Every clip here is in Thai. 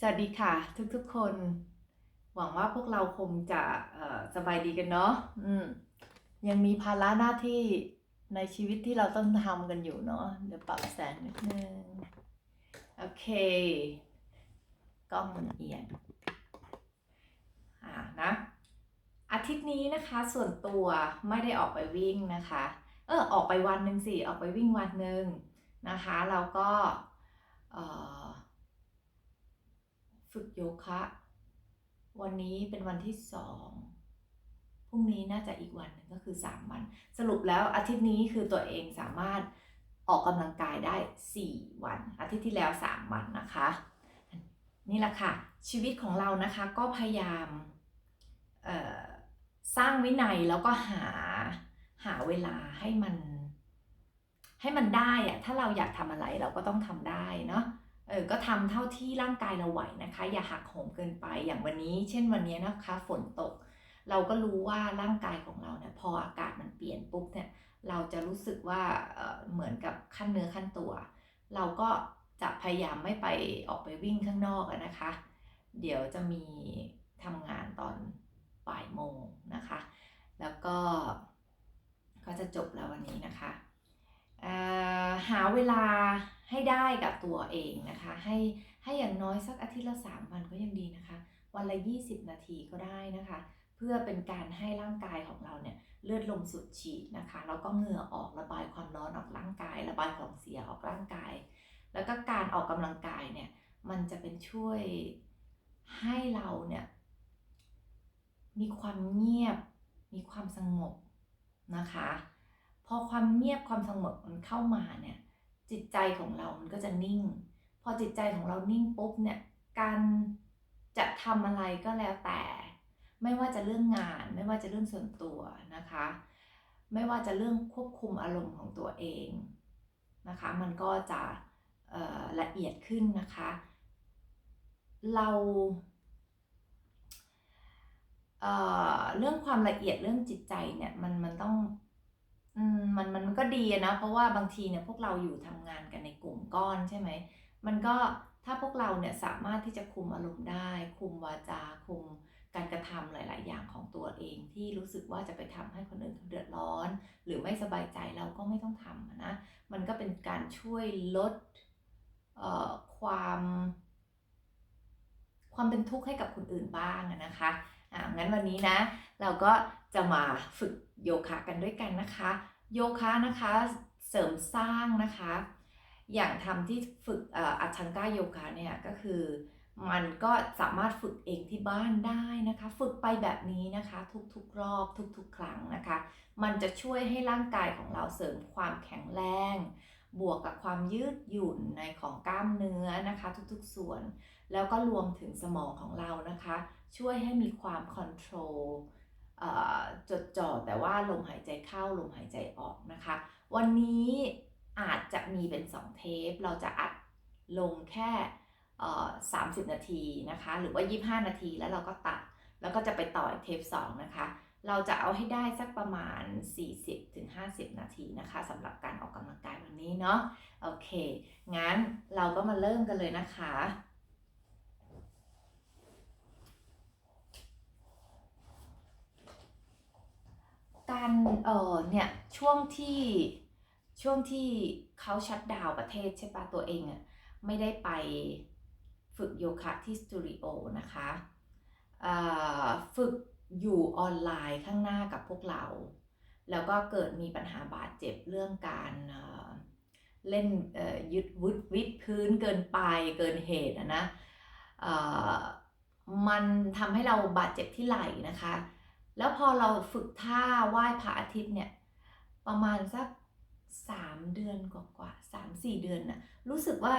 สวัสดีค่ะทุกๆคน หวังว่าพวกเราคงจะสบายดีกันเนาะอืมยังมีภาระหน้าที่ในชีวิตที่เราต้องทำกันอยู่เนาะเดี๋ยวปรับแสงนิดนึง โอเค กล้องมันเอียงอ่านะอาทิตย์นี้นะคะส่วนตัวไม่ได้ออกไปวิ่งนะคะ เออออกไปวันหนึ่งสิ ออกไปวิ่งวันหนึ่งนะคะ แล้วก็เอ่อ ฝึกโยคะ วันนี้เป็นวันที่สองพรุ่งนี้น่าจะอีกวันหนึ่งก็คือ 3 วัน สรุปแล้วอาทิตย์นี้คือตัวเองสามารถออกกำลังกายได้ 4 วัน อาทิตย์ที่แล้ว 3 วันนะคะ นี่แหละค่ะ ชีวิตของเรานะคะก็พยายามสร้างวินัยแล้วก็หาหาเวลาให้มัน ให้มันได้อะถ้าเราอยากทำอะไรเราก็ต้องทำได้เนาะ เออก็ทำเท่าที่ร่างกายเราไหวนะคะ อย่าหักโหมเกินไปอย่างวันนี้ เช่นวันนี้นะคะฝนตก เราก็รู้ว่าร่างกายของเราเนี่ยพออากาศมันเปลี่ยนปุ๊บเนี่ยเราจะรู้สึกว่าเออเหมือนกับขั้นเนื้อขั้นตัว เราก็จะพยายามไม่ไปออกไปวิ่งข้างนอกนะคะ เดี๋ยวจะมีทำงานตอนบ่ายโมงนะคะ แล้วก็ก็จะจบแล้ววันนี้นะคะ หาเวลา ให้ได้กับตัวเองนะคะ ให้ให้อย่างน้อยสักอาทิตย์ละสามวันก็ยังดีนะคะ วันละ 20 นาทีก็ได้นะคะ เพื่อเป็นการให้ร่างกายของเราเนี่ยเลือดลมสูบฉีดนะคะแล้วก็เหงื่อออกระบายความร้อนออกร่างกาย ระบายของเสียออกร่างกาย แล้วก็การออกกำลังกายเนี่ยมันจะเป็นช่วยให้เราเนี่ยมีความเงียบ มีความสงบนะคะ พอความเงียบความสงบมันเข้ามาเนี่ย จิตใจของเรา มันก็จะนิ่ง พอจิตใจของเรานิ่งปุ๊บเนี่ยการจะทำอะไรก็แล้วแต่ ไม่ว่าจะเรื่องงาน ไม่ว่าจะเรื่องส่วนตัวนะคะ ไม่ว่าจะเรื่องควบคุมอารมณ์ของตัวเองนะคะ มันก็จะละเอียดขึ้นนะคะ เราเเรื่องความละเอียดเรื่องจิตใจเนี่ยมันมันต้อง อืมมันมันมันก็ดีอะนะเพราะว่าบางทีเนี่ยพวกเราอยู่ทำงานกันในกลุ่มก้อนใช่ไหม มันก็ถ้าพวกเราเนี่ยสามารถที่จะคุมอารมณ์ได้ คุมวาจา คุมการกระทำหลาย ๆ อย่างของตัวเองที่รู้สึกว่าจะไปทำให้คนอื่นเขาเดือดร้อน หรือไม่สบายใจเราก็ไม่ต้องทำอะนะ มันก็เป็นการช่วยลดเอ่อความ ความเป็นทุกข์ให้กับคนอื่นบ้างอะนะคะ อ่างั้นวันนี้นะ เราก็จะมาฝึกโยคะกันด้วยกันนะคะ โยคะนะคะเสริมสร้างนะคะ อย่างทำที่ฝึกอัชังก้าโยคะเนี่ยก็คือมันก็สามารถฝึกเองที่บ้านได้นะคะ ฝึกไปแบบนี้นะคะ ทุกๆรอบทุกๆ ครั้งนะคะ มันจะช่วยให้ร่างกายของเราเสริมความแข็งแรง บวกกับความยืดหยุ่นในของกล้ามเนื้อนะคะ ทุกๆส่วน แล้วก็รวมถึงสมองของเรานะคะ ช่วยให้มีความคอนโทรลจดจ่อแต่ว่าลมหายใจเข้าลมหายใจออกนะคะ วันนี้อาจจะมีเป็น 2 เทป เราจะอัดลงแค่เอ่อ30นาทีนะคะ หรือว่า 25 นาทีแล้วเราก็ตัด แล้วก็จะไปต่ออเทป 2 นะคะ เราจะเอาให้ได้สักประมาณ 40-50 นาทีนะคะสำหรับการออกกำลังกายวันนี้เนาะโอเค งั้นเราก็มาเริ่มกันเลยนะคะ การเออเนี่ยช่วงที่ช่วงที่เขาชัดดาวประเทศใช่ปะตัวเองอะไม่ได้ไปฝึกโยคะที่สตูดิโอนะคะเอ่อฝึกอยู่ออนไลน์ข้างหน้ากับพวกเรา แล้วก็เกิดมีปัญหาบาดเจ็บเรื่องการเเล่นเอ่อยึดวุดวิดพื้นเกินไปเกินเหตุอะนะอ่อมันทำให้เราบาดเจ็บที่ไหล่นะคะ แล้วพอเราฝึกท่าไหว้พระอาทิตย์เนี่ย ประมาณสักสามเดือนกว่าๆสามสี่เดือนน่ะ รู้สึกว่า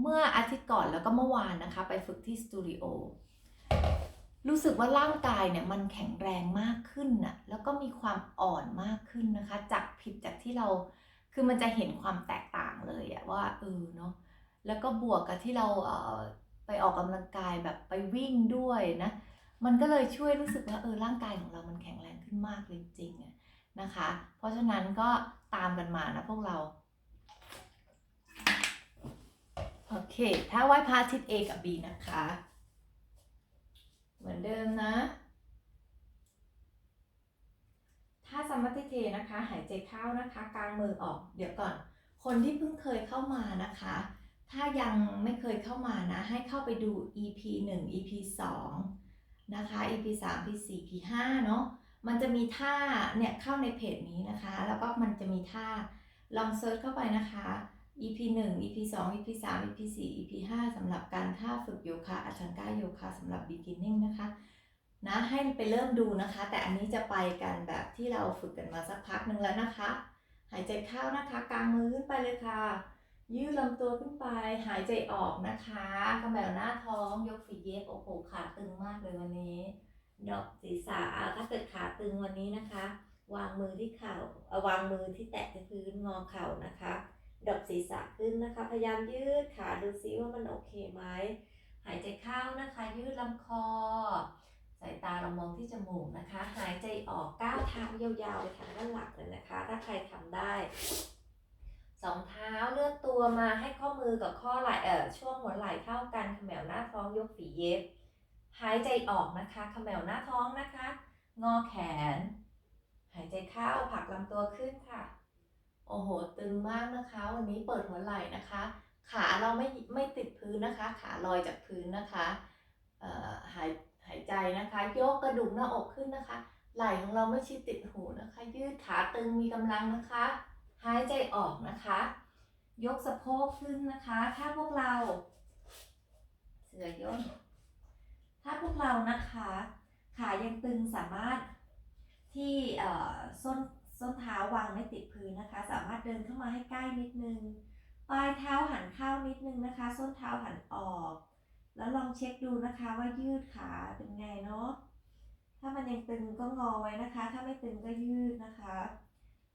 เมื่ออาทิตย์ก่อนแล้วก็เมื่อวานนะคะ ไปฝึกที่สตูดิโอ รู้สึกว่าร่างกายเนี่ยมันแข็งแรงมากขึ้นน่ะ แล้วก็มีความอ่อนมากขึ้นนะคะ จากผิดจากที่เรา คือมันจะเห็นความแตกต่างเลยอะว่าเออเนาะ แล้วก็บวกกับที่เราเอ่อไปออกกำลังกายแบบไปวิ่งด้วยนะ มันก็เลยช่วยรู้สึกว่าเออร่างกายของเรามันแข็งแรงขึ้นมากเลยจริงๆนะคะ เพราะฉะนั้นก็ตามกันมานะพวกเราโอเค ถ้าไหว้พระอาทิตย์ A กับ B นะคะ เหมือนเดิมนะ ถ้าสมมติเทนะคะ หายใจเข้านะคะกลางมือออก เดี๋ยวก่อน คนที่เพิ่งเคยเข้ามานะคะ ถ้ายังไม่เคยเข้ามานะ ให้เข้าไปดู EP 1 EP 2 นะคะ EP 3 EP 4 EP 5เนาะมันจะมีท่าเนี่ยเข้าในเพจนี้นะคะ แล้วก็มันจะมีท่าลองเซิร์ชเข้าไปนะคะ EP 1 EP 2 EP 3 EP 4 EP 5สำหรับการท่าฝึกโยคะอัชังกาโยคะสำหรับ beginning นะคะนะให้ไปเริ่มดูนะคะ แต่อันนี้จะไปกันแบบที่เราฝึกกันมาสักพักหนึ่งแล้วนะคะ หายใจเข้านะคะ กลางมือขึ้นไปเลยค่ะ ยืดลำตัวขึ้นไป หายใจออกนะคะกำแบบหน้าท้อง ยกฝีเย็บโอ้โหขาตึงมากเลยวันนี้ ดอกศีรษะถ้าเกิดขาตึงวันนี้นะคะ วางมือที่เข่าเอ่อวางมือที่แตะที่พื้นงอเข่านะคะ ดอกศีรษะขึ้นนะคะ พยายามยืดขาดูซิว่ามันโอเคไหม หายใจเข้านะคะ ยืดลำคอ สายตาเรามองที่จมูกนะคะ หายใจออกก้าวเท้ายาวๆไปทางด้านหลังเลยนะคะ ถ้าใครทำได้ สองเท้าเลื่อนตัวมาให้ข้อมือกับข้อไหล่เอ่อช่วงหัวไหล่เท่ากันเขมวหน้าท้องยกฝีเย็บ หายใจออกนะคะเขมวหน้าท้องนะคะ งอแขน หายใจเข้าผลักลำตัวขึ้นค่ะ โอ้โห ตึงมากนะคะ วันนี้เปิดหัวไหล่นะคะ ขาเราไม่ไม่ติดพื้นนะคะ ขาลอยจากพื้นนะคะเอ่อหายหายใจนะคะ ยกกระดูกหน้าอกขึ้นนะคะ ไหล่ของเราไม่ชิดติดหูนะคะ ยืดขาตึงมีกำลังนะคะ หายใจออกนะคะ ยกสะโพกขึ้นนะคะ ถ้าพวกเรา เสือย่นถ้าพวกเรานะคะ ขายังตึงสามารถที่เอ่อส้นส้นเท้าวางไม่ติดพื้นนะคะ สามารถเดินเข้ามาให้ใกล้นิดนึง ปลายเท้าหันเข้านิดนึงนะคะ ส้นเท้าหันออก แล้วลองเช็คดูนะคะว่ายืดขาเป็นไงเนาะ ถ้ามันยังตึงก็งอไว้นะคะ ถ้าไม่ตึงก็ยืดนะคะ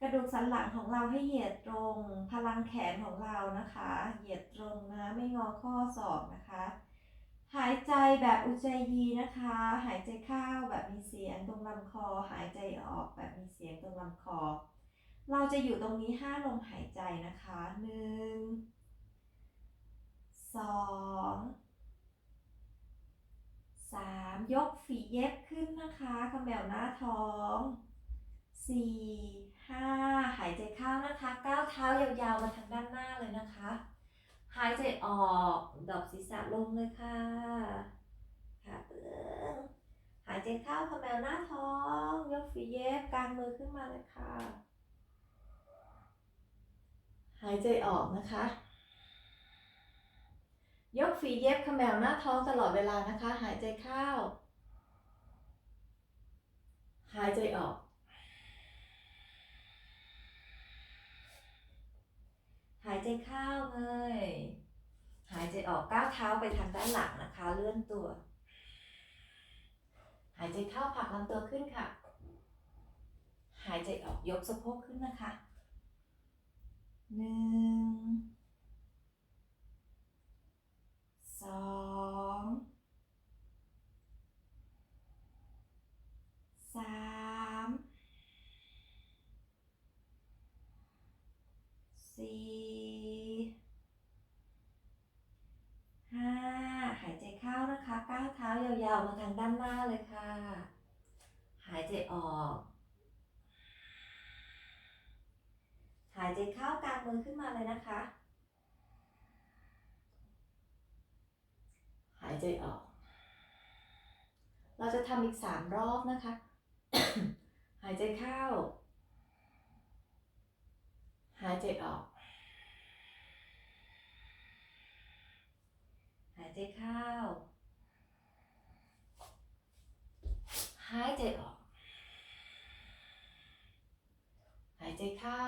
กระดูกสันหลังของเราให้เหยียดตรง พลังแขนของเรานะคะ เหยียดตรงนะ ไม่งอข้อศอกนะคะ หายใจแบบอุจจายีนะคะ หายใจเข้าแบบมีเสียงตรงลำคอ หายใจออกแบบมีเสียงตรงลำคอ เราจะอยู่ตรงนี้ห้าลมหายใจนะคะหนึ่งสองสามยกฝีเย็บขึ้นนะคะกำแบวหน้าท้องสี่ ห้าหายใจเข้านะคะก้าวเท้ายาวๆมาทางด้านหน้าเลยนะคะ หายใจออกดอกศีรษะลงเลยค่ะขาเตืองหายใจเข้าขมแมวหน้าท้อง ยกฝีเย็บกลางมือขึ้นมาเลยค่ะ หายใจออกนะคะ ยกฝีเย็บขมแมวหน้าท้องตลอดเวลานะคะ หายใจเข้า หายใจออก หายใจเข้าเงยหายใจออกก้าวเท้าไปทางด้านหลังนะคะ เลื่อนตัว หายใจเข้าผลักลำตัวขึ้นค่ะ หายใจออกยกสะโพกขึ้นนะคะหนึ่งสองสามสี่ห้าหายใจเข้านะคะก้าวเท้ายาวๆ มาทางด้านหน้าเลยค่ะ หายใจออก หายใจเข้ากลางมือขึ้นมาเลยนะคะ หายใจออก เราจะทำอีกสามรอบนะคะ หายใจเข้า หายใจออก หายใจเข้า หายใจออก หายใจเข้า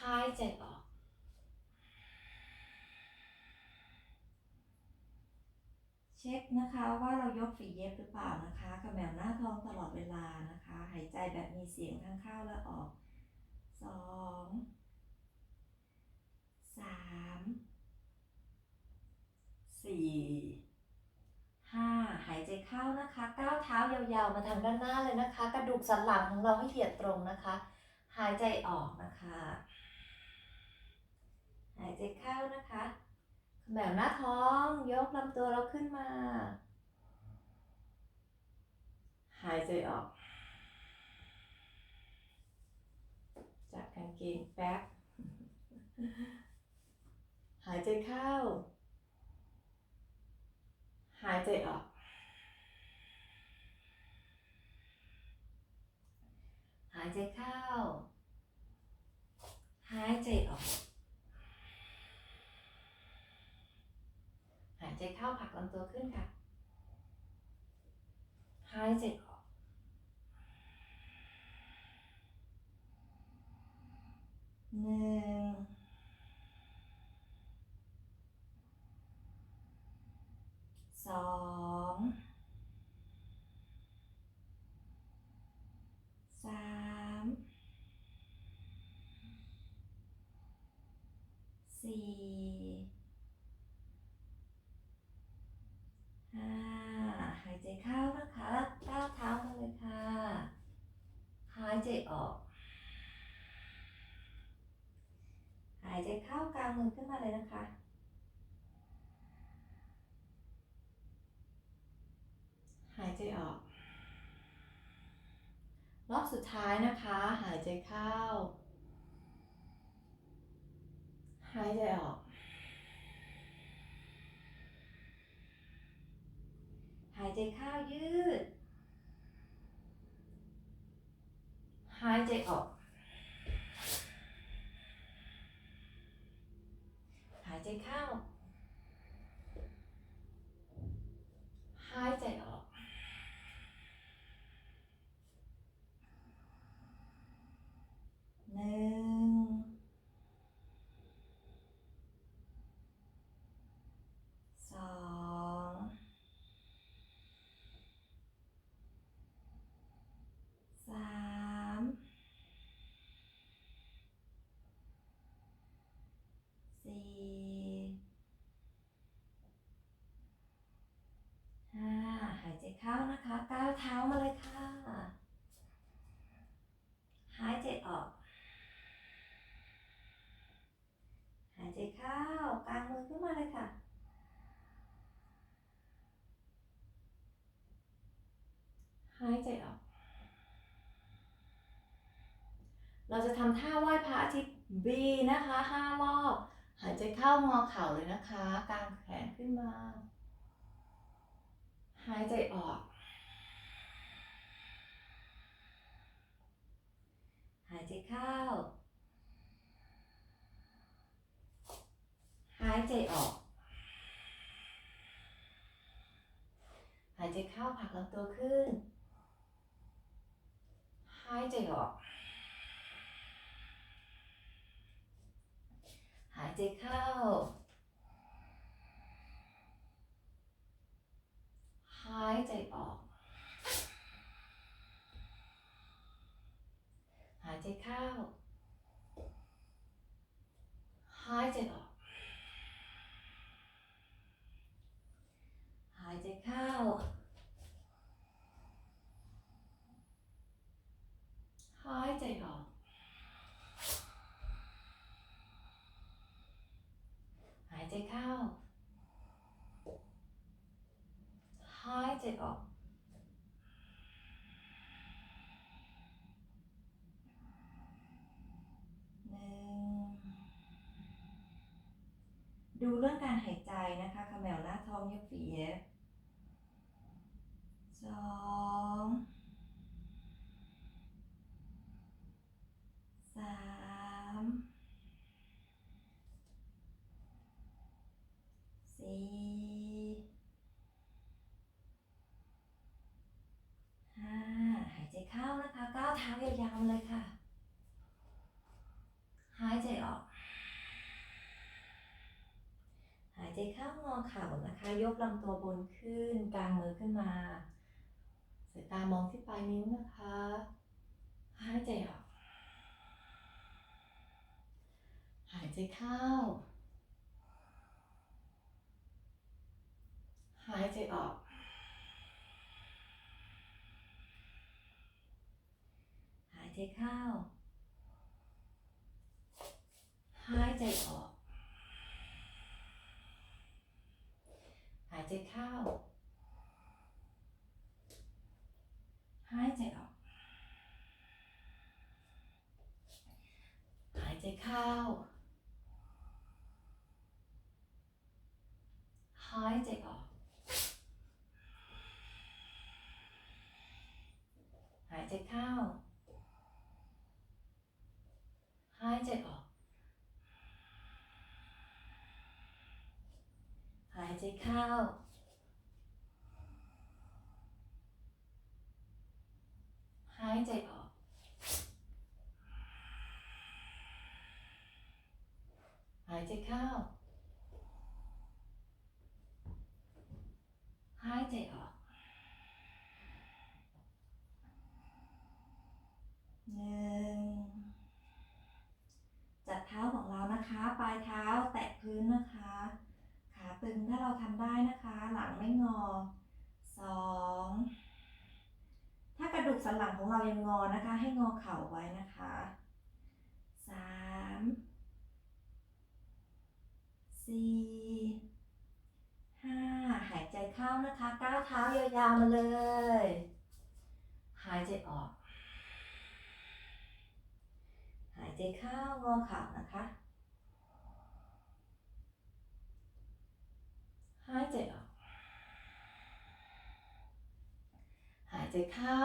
หายใจออก เช็คนะคะว่าเรายกฝีเย็บหรือเปล่านะคะกระแมวหน้าท้องตลอดเวลานะคะ หายใจแบบมีเสียงทั้งเข้าและออกสองสามสี่ ห้าหายใจเข้านะคะก้าวเท้ายาวๆ มาทางด้านหน้าเลยนะคะ กระดูกสันหลังของเราให้เหยียดตรงนะคะ หายใจออกนะคะ หายใจเข้านะคะแหมวหน้าท้องยกลำตัวเราขึ้นมา หายใจออกจับกางเกงแป๊บหายใจเข้า หายใจออก หายใจเข้า หายใจออก หายใจเข้าผักลำตัวขึ้นค่ะ หายใจออก หนึ่ง สองสามสี่ห้าหายใจเข้านะคะแล้วก้าวเท้ามาเลยค่ะ หายใจออก หายใจเข้ากลางมือขึ้นมาเลยนะคะายใจออก รอบสุดท้ายนะคะ หายใจเข้า หายใจออก หายใจเข้ายืด หายใจออก หายใจเข้า หายใจออก หนึ่งสอง สาม สี่ ห้า หายใจเข้านะคะก้าวเท้ามาเลยค่ะ หายใจออก หายใจเข้ากลางมือขึ้นมาเลยค่ะ หายใจออก เราจะทำท่าไหว้พระอาทิตย์ B นะคะห้ารอบ หายใจเข้างอเข่าเลยนะคะ กางแขนขึ้นมา หายใจออก หายใจเข้า หายใจออก หายใจเข้าผักลำตัวขึ้น หายใจออก หายใจเข้า หายใจออก หายใจเข้า หายใจออก หายใจเข้า หายใจออก หาย ใจเข้า หายใจออก หนึ่ง ดูเรื่องการหายใจนะคะขมแมวหน้าท้องเยียบๆสองสามสี่ห้าหายใจเข้านะคะก้าวเท้ายาวๆเลยค่ะ หายใจออก้างอเข่านะคะ ยกลำตัวบนขึ้น กลางมือขึ้นมา สายตามองที่ปลายนิ้วนะคะ หายใจออก หายใจเข้า หายใจออกหายใจเข้า หายใจออก หายใจเข้า หายใจออก หายใจเข้า หายใจออก หายใจเข้า หายใจออก หายใจเข้า หายใจออก หายใจเข้า หายใจออกหนึ่งจัดเท้าของเรานะคะ ปลายเท้าแตะพื้นนะคะ ขาตึงถ้าเราทำได้นะคะ หลังไม่งอสองถ้ากระดูกสันหลังของเรายังงอนะคะ ให้งอเข่าไว้นะคะสามสี่ห้าหายใจเข้านะคะก้าวเท้ายาวๆมาเลย หายใจออก หายใจเข้างอเข่านะคะ หายใจออก หาย ใจเข้า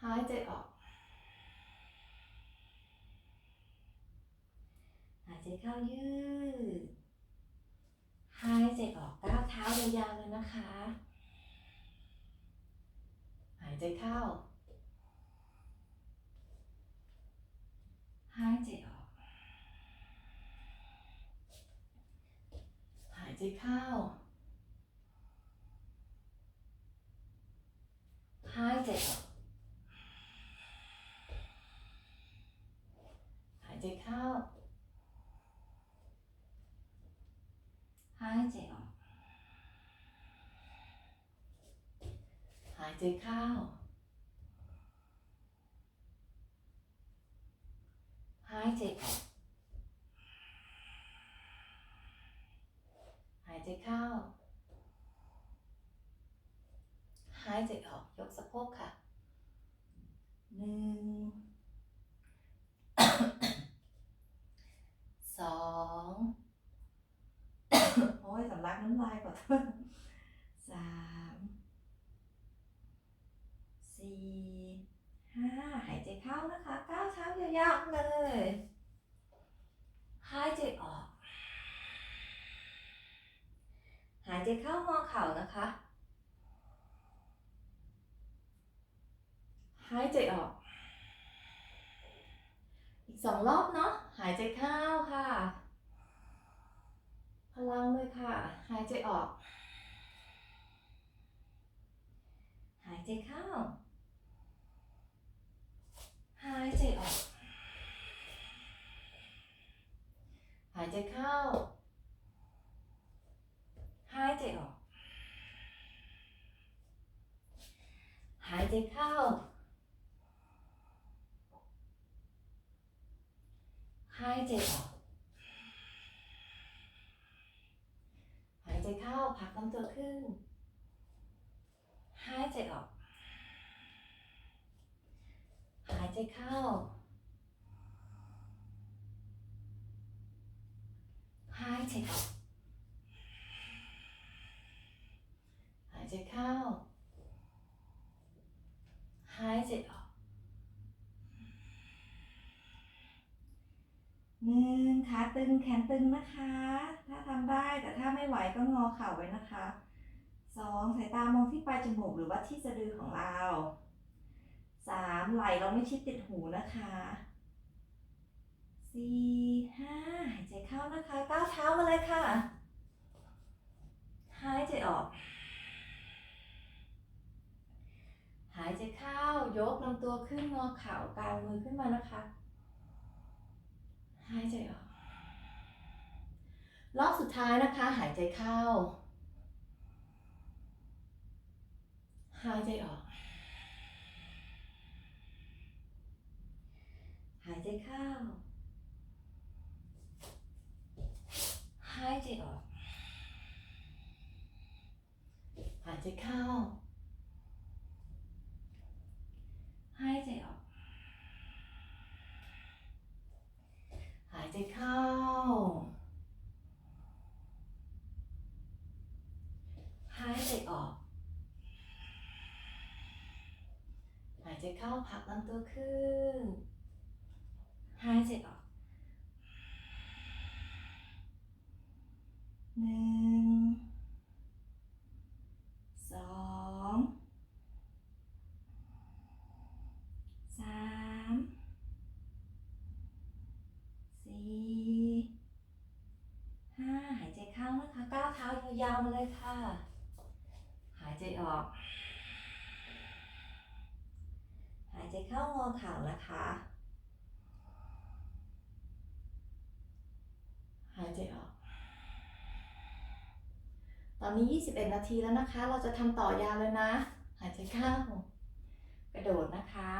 หายใจออก หายใจเข้ายืด หายใจออกก้าวเท้ายาวๆเลยนะคะ หายใจเข้า หายใจออก หายใจเข้า หายใจออกหายใจเข้า หายใจออก หายใจเข้า หายใจออก หายใจเข้า หายใจออก ยกสะโพกค่ะหนึ่งสองโอ้ยสำลักน้ำลายก่อนสามสี่ห้าหายใจเข้านะคะก้าวเท้ายาวๆเลยหายใจออก หายใจเข้างอเข่านะคะ หายใจออก อีกสองรอบเนาะ หายใจเข้าค่ะ พลังเลยค่ะ หายใจออก หายใจเข้า หายใจออก หายใจเข้า หายใจออก หายใจเข้า หายใจออก หายใจเข้าผลักลำตัวขึ้น หายใจออก หายใจเข้า หายใจออก หายใจเข้า หายใจออกหนึ่งขาตึ งแขนตึงนะคะ ถ้าทำได้แต่ถ้าไม่ไหวก็งอเข่าไว้นะคะสองสายตามองที่ปลายจมูกหรือว่าที่สะดือของเราสามไหล่เราไม่ชิดติดหูนะคะสี่ห้าหายใจเข้านะคะก้าวเท้ามาเลยค่ะหายใจออก หายใจเข้ายกลำตัวขึ้นงอเข่ากางมือขึ้นมานะคะ หายใจออก รอบสุดท้ายนะคะ หายใจเข้า หายใจออก หายใจเข้า หายใจ เข้า หายใจออก หายใจเข้า หายใจออก หายใจเข้าผักลำตัวขึ้น หายใจออกหนึ่งสองสามสี่ห้าหายใจเข้านะคะก้าวเท้ายาวๆมาเลยค่ะ หายใจออก เข้างอเข่านะคะ หายใจออก ตอนนี้ 21 นาทีแล้วนะคะ เราจะทำต่อยาวเลยนะ หายใจเข้า กระโดดนะคะ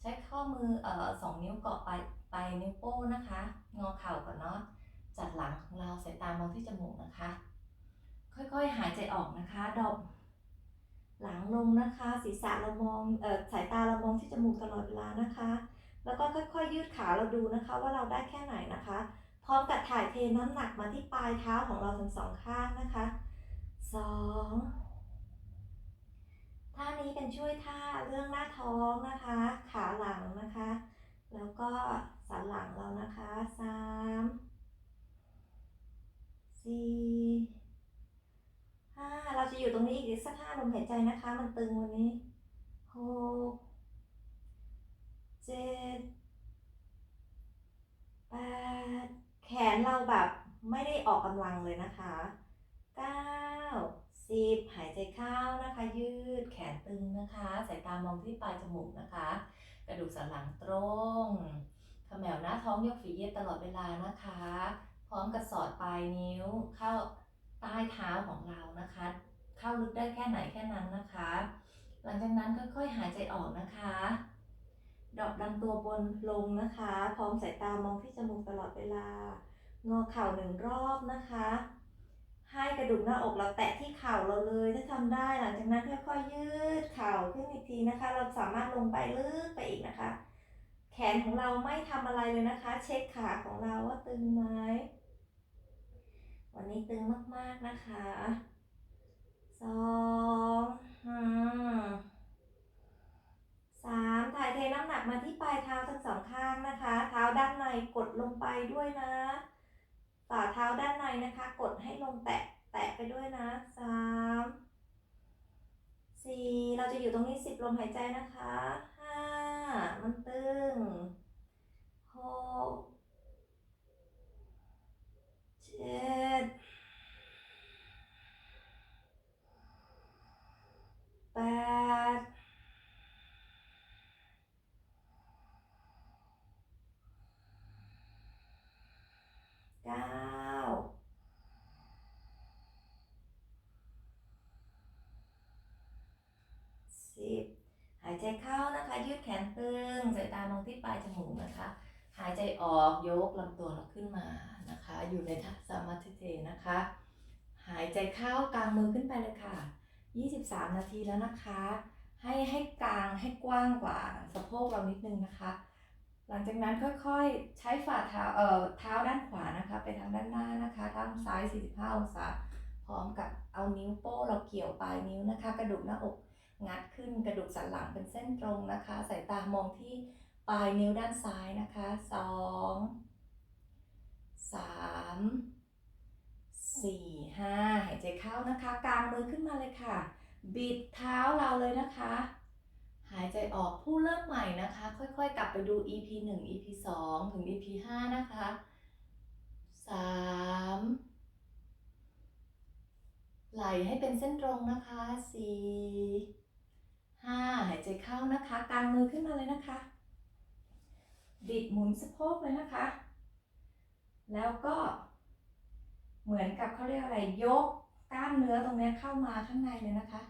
ใช้ข้อมือเอ่อสองนิ้วเกาะไปไปลายนิ้วโป้งนะคะ งอเข่าก่อนเนาะ จัดหลังของเราสายตามองที่จมูกนะคะ ค่อยๆ หายใจออกนะคะ ดอป หลังลงนะคะ ศีรษะเรามองเอ่อสายตาเรามองที่จมูกตลอดเวลานะคะ แล้วก็ค่อยๆยืดขาเราดูนะคะ ว่าเราได้แค่ไหนนะคะ พร้อมกับถ่ายเทน้ำหนักมาที่ปลายเท้าของเราทั้งสองข้างนะคะสองท่านี้เป็นช่วยท่าเรื่องหน้าท้องนะคะ ขาหลังนะคะ แล้วก็สันหลังเรานะคะสามสี่ ห้าเราจะอยู่ตรงนี้อีกสักห้าลมหายใจนะคะ มันตึงวันนี้หกเจ็ดแปดแขนเราแบบไม่ได้ออกกำลังเลยนะคะเก้าสิบหายใจเข้านะคะ ยืดแขนตึงนะคะสายตามองที่ปลายจมูกนะคะ กระดูกสันหลังตรงขมวหน้าท้องยกฝีเย็ดตลอดเวลานะคะ พร้อมกับสอดปลายนิ้วเข้า ใต้เท้าของเรานะคะ เข้าลึกได้แค่ไหนแค่นั้นนะคะ หลังจากนั้นค่อยๆหายใจออกนะคะดรอปลำตัวบนลงนะคะ พร้อมสายตามองที่จมูกตลอดเวลา งอเข่าหนึ่งรอบนะคะ ให้กระดูกหน้าอกเราแตะที่เข่าเราเลยถ้าทำได้ หลังจากนั้นค่อยๆยืดเข่าขึ้นอีกทีนะคะ เราสามารถลงไปลึกไปอีกนะคะ แขนของเราไม่ทำอะไรเลยนะคะ เช็คขาของเราว่าตึงไหม วันนี้ตึงมากๆนะคะสองห้าสามถ่ายเทน้ำหนักมาที่ปลายเท้าทั้งสองข้างนะคะ เท้าด้านในกดลงไปด้วยนะฝ่าเท้าด้านในนะคะ กดให้ลงแตะแตะไปด้วยนะสามสี่เราจะอยู่ตรงนี้สิบลมหายใจนะคะห้ามันตึงหกเจ็ดแปดเก้า สิบหาย ใจเข้านะคะ ยืดแขนตึงสายตามองที่ปลายจมูกนะคะ หายใจออกยกลำตัวเราขึ้นมานะคะ อยู่ในท่าสมาธิเทนะคะ หายใจเข้ากลางมือขึ้นไปเลยค่ะ 23 นาทีแล้วนะคะ ให้ให้กลางให้กว้างกว่าสะโพกเรานิดนึงนะคะ หลังจากนั้นค่อยๆ ใช้ฝ่าเท้าเอ่อเท้าด้านขวานะคะ ไปทางด้านหน้านะคะทางซ้าย 45 องศาพร้อมกับเอานิ้วโป้เราเกี่ยวปลายนิ้วนะคะ กระดูกหน้าอก งัดขึ้นกระดูกสันหลังเป็นเส้นตรงนะคะ สายตามองที่ปลายนิ้วด้านซ้ายนะคะสองสามสี่ห้าหายใจเข้านะคะ กางมือขึ้นมาเลยค่ะ บิดเท้าเราเลยนะคะ หายใจออกผู้เริ่มใหม่นะคะ ค่อยๆ กลับไปดู EP 1 EP 2 ถึง EP 5 นะคะสามไหลให้เป็นเส้นตรงนะคะสี่ ห้าหายใจเข้านะคะกางมือขึ้นมาเลยนะคะ บิดหมุนสะโพกเลยนะคะ แล้วก็เหมือนกับเขาเรียกอะไรยกกล้ามเนื้อตรงเนี้ยเข้ามาข้างในเลยนะคะ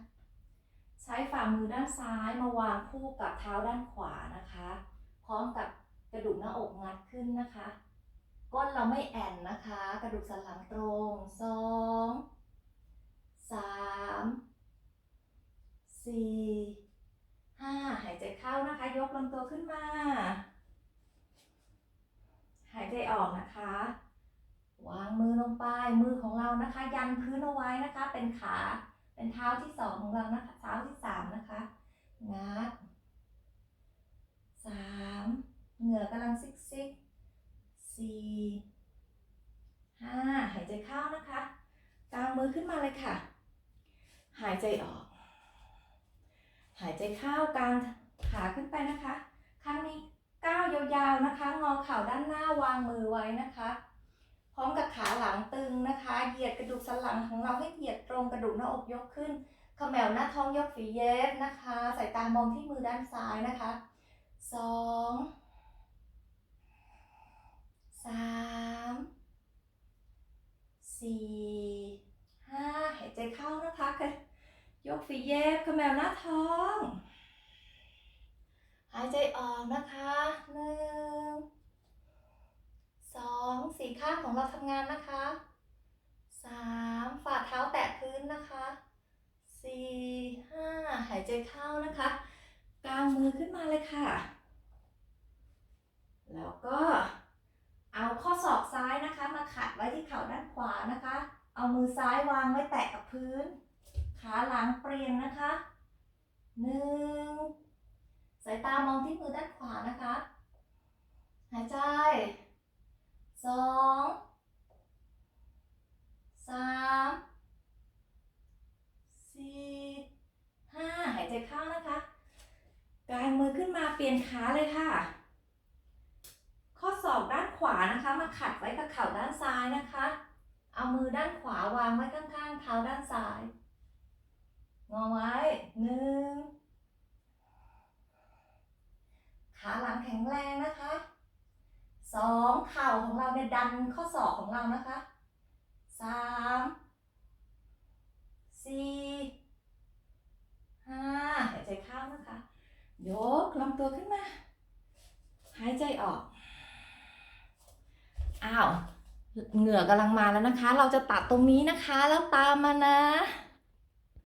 ใช้ฝ่ามือด้านซ้ายมาวางคู่กับเท้าด้านขวานะคะ พร้อมกับกระดูกหน้าอกงัดขึ้นนะคะ ก้นเราไม่แอนนะคะ กระดูกสันหลังตรงสองสามสี่ หาหายใจเข้านะคะ ยกลำตัวขึ้นมา หายใจออกนะคะ วางมือลงไป มือของเรานะคะ ยันพื้นเอาไว้นะคะ เป็นขา เป็นเท้าที่สองของเรานะคะ เท้าที่สามนะคะ งัดสามเหงื่อกำลังซิกซิกสี่ห้าหายใจเข้านะคะกางมือขึ้นมาเลยค่ะ หายใจออก หายใจเข้ากางขาขึ้นไปนะคะ ครั้งนี้ก้าวยาวๆนะคะ งอเข่าด้านหน้าวางมือไว้นะคะ พร้อมกับขาหลังตึงนะคะ เหยียดกระดูกสันหลังของเราให้เหยียดตรงกระดูกหน้าอกยกขึ้นขมวหน้าท้องยกฝีเย็บนะคะ สายตามองที่มือด้านซ้ายนะคะสองสามสี่ห้าหายใจเข้านะคะ ยกฝีเย็บเขมวหน้าท้อง หายใจออกนะคะหนึ่งสองสี่ข้างของเราทำงานนะคะสามฝ่าเท้าแตะพื้นนะคะสี่ห้าหายใจเข้านะคะกางมือขึ้นมาเลยค่ะ แล้วก็เอาข้อศอกซ้ายนะคะ มาขัดไว้ที่เข่าด้านขวานะคะ เอามือซ้ายวางไว้แตะกับพื้น ขาหลังเปลี่ยนนะคะหนึ่งสายตามองที่มือด้านขวานะคะ หายใจสองสามสี่ห้าหายใจเข้านะคะกางมือขึ้นมาเปลี่ยนขาเลยค่ะ ข้อศอกด้านขวานะคะ มาขัดไว้กับเข่าด้านซ้ายนะคะ เอามือด้านขวาวางไว้ข้างๆเท้าด้านซ้าย งอไว้หนึ่งขาหลังแข็งแรงนะคะสองเข่าของเราเนี่ยดันข้อศอกของเรานะคะสามสี่ห้าหายใจเข้านะคะ ยกลำตัวขึ้นมา หายใจออก อ้าว เหงื่อกำลังมาแล้วนะคะ เราจะตัดตรงนี้นะคะ แล้วตามมานะ